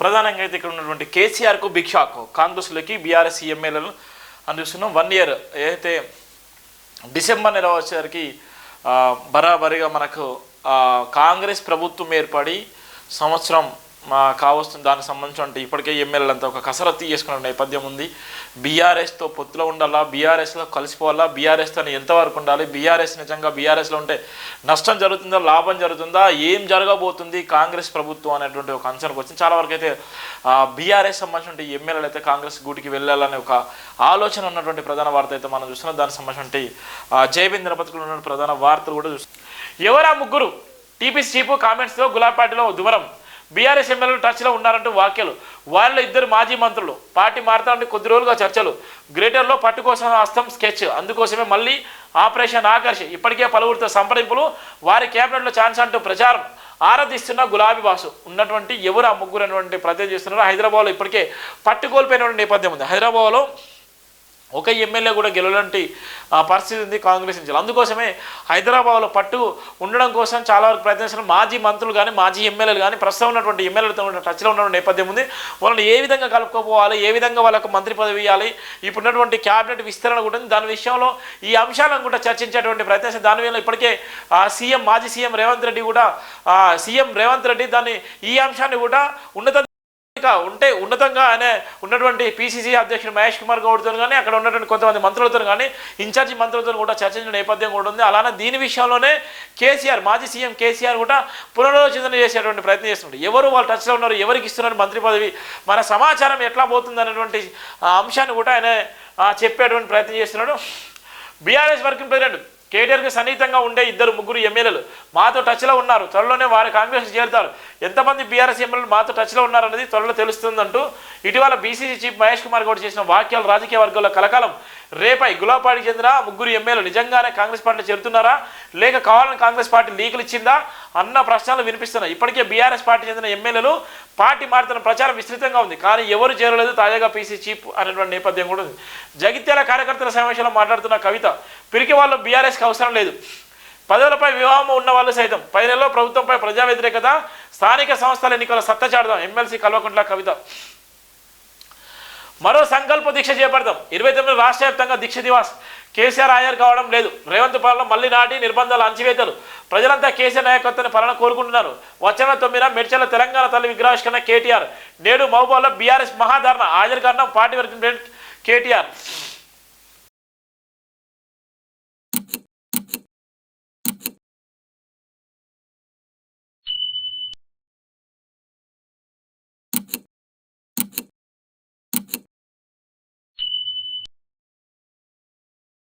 ప్రధానంగా అయితే ఇక్కడ ఉన్నటువంటి కేసీఆర్కు బిగ్ షాక్ కాంగ్రెస్లోకి బీఆర్ఎస్ ఎమ్మెల్యేలను అందిస్తున్నాం. వన్ ఇయర్ ఏదైతే డిసెంబర్ నెల వచ్చేసరికి బరాబరిగా మనకు కాంగ్రెస్ ప్రభుత్వం ఏర్పడి సంవత్సరం మా కావస్తుంది దానికి సంబంధించి ఇప్పటికే ఎమ్మెల్యేలంతా ఒక కసరత్తు చేసుకున్న నేపథ్యం ఉంది. బీఆర్ఎస్తో పొత్తులో ఉండాలా? బీఆర్ఎస్లో కలిసిపోవాలా? బీఆర్ఎస్తో ఎంతవరకు ఉండాలి? బీఆర్ఎస్ నిజంగా బీఆర్ఎస్లో ఉంటే నష్టం జరుగుతుందా? లాభం జరుగుతుందా? ఏం జరగబోతుంది? కాంగ్రెస్ ప్రభుత్వం అనేటువంటి ఒక అంచనాకు వచ్చింది. చాలా వరకు అయితే బీఆర్ఎస్ సంబంధించిన ఎమ్మెల్యేలు అయితే కాంగ్రెస్ గూటికి వెళ్ళాలనే ఒక ఆలోచన ఉన్నటువంటి ప్రధాన వార్త అయితే మనం చూస్తున్నాం. దానికి సంబంధించి జయబింద్ పథకంలో ఉన్న ప్రధాన వార్తలు కూడా చూస్తున్నాం. ఎవరా ముగ్గురు? టీపీసీ చీపు కామెంట్స్తో గులాబ్ పార్టీలో దువరం బీఆర్ఎస్ ఎమ్మెల్యేలు టచ్లో ఉన్నారంటూ వ్యాఖ్యలు. వాళ్ళ ఇద్దరు మాజీ మంత్రులు పార్టీ మారుతారంటే కొద్ది రోజులుగా చర్చలు. గ్రేటర్లో పట్టుకోసం హస్తం స్కెచ్ అందుకోసమే మళ్ళీ ఆపరేషన్ ఆకర్ష్. ఇప్పటికే పలువురితో సంప్రదింపులు. వారి కేబినెట్లో ఛాన్స్ అంటూ ప్రచారం. ఆరాధిస్తున్న గులాబీ బాసు. ఉన్నటువంటి ఎవరు ఆ ముగ్గురు అనేటువంటి ప్రత్యేక చేస్తున్నారో హైదరాబాద్లో ఇప్పటికే పట్టుకోల్పోయినటువంటి నేపథ్యం ఉంది. హైదరాబాద్లో ఒక ఎమ్మెల్యే కూడా గెలవలాంటి పరిస్థితి ఉంది కాంగ్రెస్ నుంచి. అందుకోసమే హైదరాబాద్లో పట్టు ఉండడం కోసం చాలా వరకు ప్రయత్నిస్తున్న మాజీ మంత్రులు కానీ మాజీ ఎమ్మెల్యేలు కానీ ప్రస్తుతం ఉన్నటువంటి ఎమ్మెల్యేలతో టచ్లో ఉన్నటువంటి నేపథ్యం ఉంది. వాళ్ళని ఏ విధంగా కలుపుకోపోవాలి ఏ విధంగా వాళ్ళకు మంత్రి పదవి ఇవ్వాలి ఇప్పుడున్నటువంటి క్యాబినెట్ విస్తరణ కూడా ఉంది. దాని విషయంలో ఈ అంశాలను కూడా చర్చించేటువంటి ప్రయత్నం దాని వల్ల ఇప్పటికే ఆ, సీఎం మాజీ సీఎం రేవంత్ రెడ్డి కూడా సీఎం రేవంత్ రెడ్డి దాన్ని ఈ అంశాన్ని కూడా ఉన్నత ఇంకా ఉంటే ఉన్నతంగా ఆయన ఉన్నటువంటి పిసిసి అధ్యక్షుడు మహేష్ కుమార్ గౌడ్తో కానీ అక్కడ ఉన్నటువంటి కొంతమంది మంత్రులతో కానీ ఇన్ఛార్జి మంత్రులతో కూడా చర్చించిన నేపథ్యం కూడా ఉంది. అలానే దీని విషయంలోనే కేసీఆర్ మాజీ సీఎం కేసీఆర్ కూడా పునరాలోచన చేసేటువంటి ప్రయత్నం చేస్తున్నాడు ఎవరు వాళ్ళు టచ్లో ఉన్నారు ఎవరికి ఇస్తున్నారు మంత్రి పదవి మన సమాచారం ఎట్లా పోతుంది అనేటువంటి అంశాన్ని కూడా ఆయన చెప్పేటువంటి ప్రయత్నం చేస్తున్నాడు. బీఆర్ఎస్ వర్కింగ్ ప్రెసిడెంట్ కేటీఆర్కి సన్నిహితంగా ఉండే ఇద్దరు ముగ్గురు ఎమ్మెల్యేలు మాతో టచ్లో ఉన్నారు. త్వరలోనే వారి కాంగ్రెస్ చేరుతారు. ఎంతమంది బీఆర్ఎస్ ఎమ్మెల్యేలు మాతో టచ్లో ఉన్నారనేది త్వరలో తెలుస్తుందంటూ ఇటీవల బీసీసీ చీఫ్ మహేష్ కుమార్ గౌడ్ చేసిన వాక్యాలు రాజకీయ వర్గంలో కలకాలం. రేపై గులాపాడికి చెందిన ముగ్గురు ఎమ్మెల్యేలు నిజంగానే కాంగ్రెస్ పార్టీలో చేరుతున్నారా? లేక కావాలని కాంగ్రెస్ పార్టీ లీకులు ఇచ్చిందా? అన్న ప్రశ్నలు వినిపిస్తున్నాయి. ఇప్పటికే బీఆర్ఎస్ పార్టీ చెందిన ఎమ్మెల్యేలు పార్టీ మారుతున్న ప్రచారం విస్తృతంగా ఉంది. కానీ ఎవరు చేరలేదు? తాజాగా పీసీ చీఫ్ అనేటువంటి నేపథ్యం కూడా ఉంది. జగిత్యాల కార్యకర్తల సమావేశంలో మాట్లాడుతున్న కవిత పిరికి వాళ్ళు బీఆర్ఎస్కి అవసరం లేదు. పదవులపై వివాహం ఉన్న వాళ్ళు సైతం. పై నెలలో ప్రభుత్వంపై ప్రజా వ్యతిరేకత స్థానిక సంస్థల ఎన్నికల సత్తా చాడదాం ఎమ్మెల్సీ కల్వకుంట్ల కవిత. మరో సంకల్ప దీక్ష చేపడతాం ఇరవై తొమ్మిది రాష్ట్ర వ్యాప్తంగా దీక్ష దివాస్. కేసీఆర్ హాజరు కావడం లేదు. రేవంత్ పాలన మళ్ళీ నాటి నిర్బంధాలు అంచివేతలు ప్రజలంతా కేసీఆర్ నాయకత్వాన్ని పాలన కోరుకుంటున్నారు. వచ్చిన తొమ్మిదిన మెడ్చల తెలంగాణ తల్లి విగ్రహావిష్కరణ కేటీఆర్. నేడు మహబూబాలో బీఆర్ఎస్ మహాధారణ హాజరు కారణం పార్టీ వర్కింగ్ ప్రెసిడెంట్ కేటీఆర్.